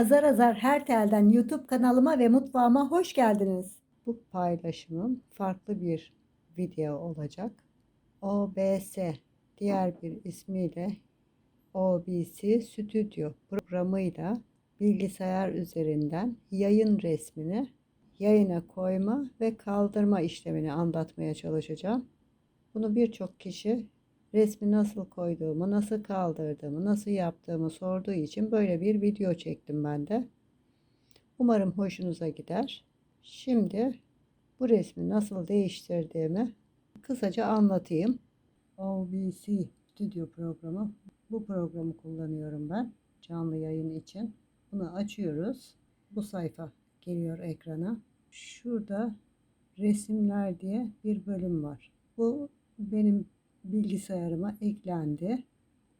Azar azar her telden YouTube kanalıma ve mutfağıma hoş geldiniz. Bu paylaşımım farklı bir video olacak. OBS diğer bir ismiyle OBC Studio programıyla bilgisayar üzerinden yayın resmini yayına koyma ve kaldırma işlemini anlatmaya çalışacağım. Bunu birçok kişi resmi nasıl koyduğumu, nasıl kaldırdığımı, nasıl yaptığımı sorduğu için böyle bir video çektim ben de. Umarım hoşunuza gider. Şimdi bu resmi nasıl değiştirdiğimi kısaca anlatayım. OBC Studio programı. Bu programı kullanıyorum ben canlı yayın için. Bunu açıyoruz. Bu sayfa geliyor ekrana. Şurada resimler diye bir bölüm var. Bu benim bilgisayarıma eklendi.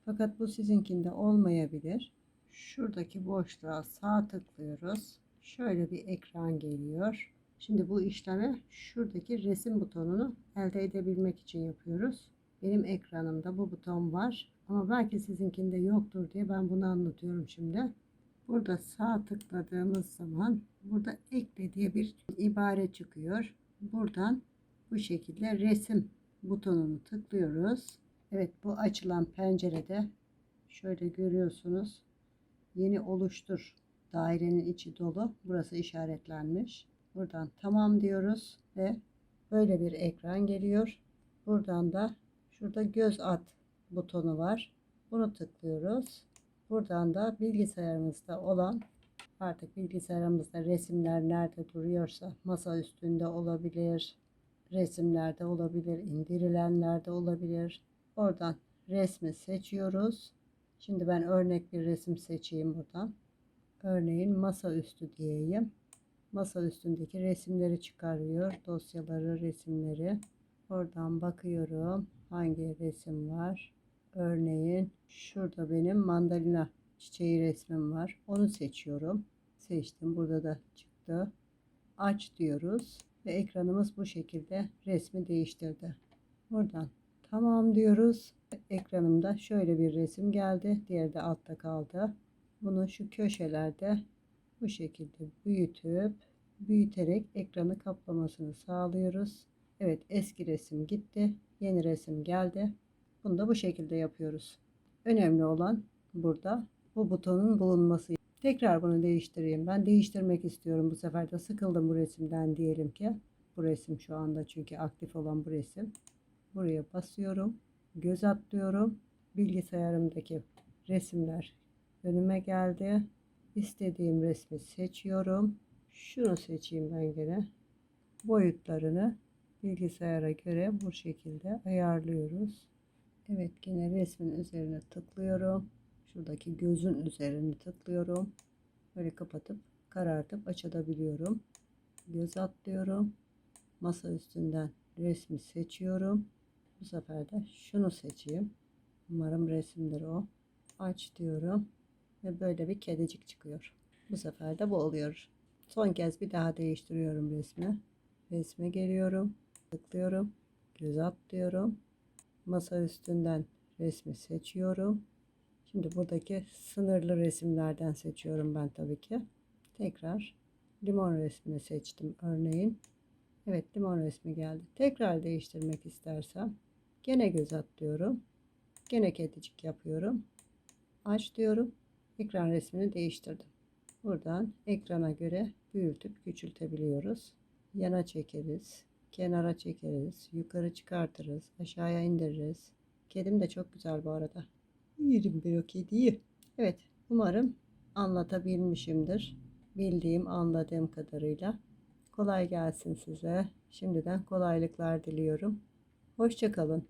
Fakat bu sizinkinde olmayabilir. Şuradaki boşluğa sağ tıklıyoruz. Şöyle bir ekran geliyor. Şimdi bu işlemi şuradaki resim butonunu elde edebilmek için yapıyoruz. Benim ekranımda bu buton var. Ama belki sizinkinde yoktur diye ben bunu anlatıyorum şimdi. Burada sağ tıkladığımız zaman burada ekle diye bir ibare çıkıyor. Buradan bu şekilde resim butonunu tıklıyoruz. Evet bu açılan pencerede şöyle görüyorsunuz. Yeni oluştur. Dairenin içi dolu. Burası işaretlenmiş. Buradan tamam diyoruz ve böyle bir ekran geliyor. Buradan da şurada göz at butonu var. Bunu tıklıyoruz. Buradan da bilgisayarımızda olan artık bilgisayarımızda resimler nerede duruyorsa masa üstünde olabilir, resimlerde olabilir, indirilenlerde olabilir. Oradan resmi seçiyoruz. Şimdi ben örnek bir resim seçeyim buradan. Örneğin masaüstü diyeyim. Masa üstündeki resimleri çıkarıyor. Dosyaları, resimleri. Oradan bakıyorum. Hangi resim var? Örneğin şurada benim mandalina çiçeği resmim var. Onu seçiyorum. Seçtim. Burada da çıktı. Aç diyoruz ve ekranımız bu şekilde resmi değiştirdi. Buradan tamam diyoruz. Ekranımda şöyle bir resim geldi. Diğeri de altta kaldı. Bunu şu köşelerde bu şekilde büyütüp büyüterek ekranı kaplamasını sağlıyoruz. Evet eski resim gitti. Yeni resim geldi. Bunu da bu şekilde yapıyoruz. Önemli olan burada bu butonun bulunması. Tekrar bunu değiştireyim. Ben değiştirmek istiyorum bu sefer de sıkıldım bu resimden diyelim ki. Bu resim şu anda çünkü aktif olan bu resim. Buraya basıyorum. Göz atlıyorum. Bilgisayarımdaki resimler önüme geldi. İstediğim resmi seçiyorum. Şunu seçeyim ben gene. Boyutlarını bilgisayara göre bu şekilde ayarlıyoruz. Evet yine resmin üzerine tıklıyorum. Şuradaki gözün üzerine tıklıyorum. Böyle kapatıp karartıp açabiliyorum. Göz atlıyorum. Masa üstünden resmi seçiyorum. Bu sefer de şunu seçeyim. Umarım resimdir o. Aç diyorum. Ve böyle bir kedicik çıkıyor. Bu sefer de bu oluyor. Son kez bir daha değiştiriyorum resmi. Resme geliyorum. Tıklıyorum. Göz atlıyorum. Masa üstünden resmi seçiyorum. Şimdi buradaki sınırlı resimlerden seçiyorum ben tabii ki. Tekrar limon resmini seçtim örneğin. Evet limon resmi geldi. Tekrar değiştirmek istersem gene göz atlıyorum. Gene kedicik yapıyorum. Aç diyorum. Ekran resmini değiştirdim. Buradan ekrana göre büyütüp küçültebiliyoruz. Yana çekeriz. Kenara çekeriz. Yukarı çıkartırız. Aşağıya indiririz. Kedim de çok güzel bu arada. Yerim bir o kediyi. Evet umarım anlatabilmişimdir. Bildiğim anladığım kadarıyla. Kolay gelsin size. Şimdiden kolaylıklar diliyorum. Hoşçakalın.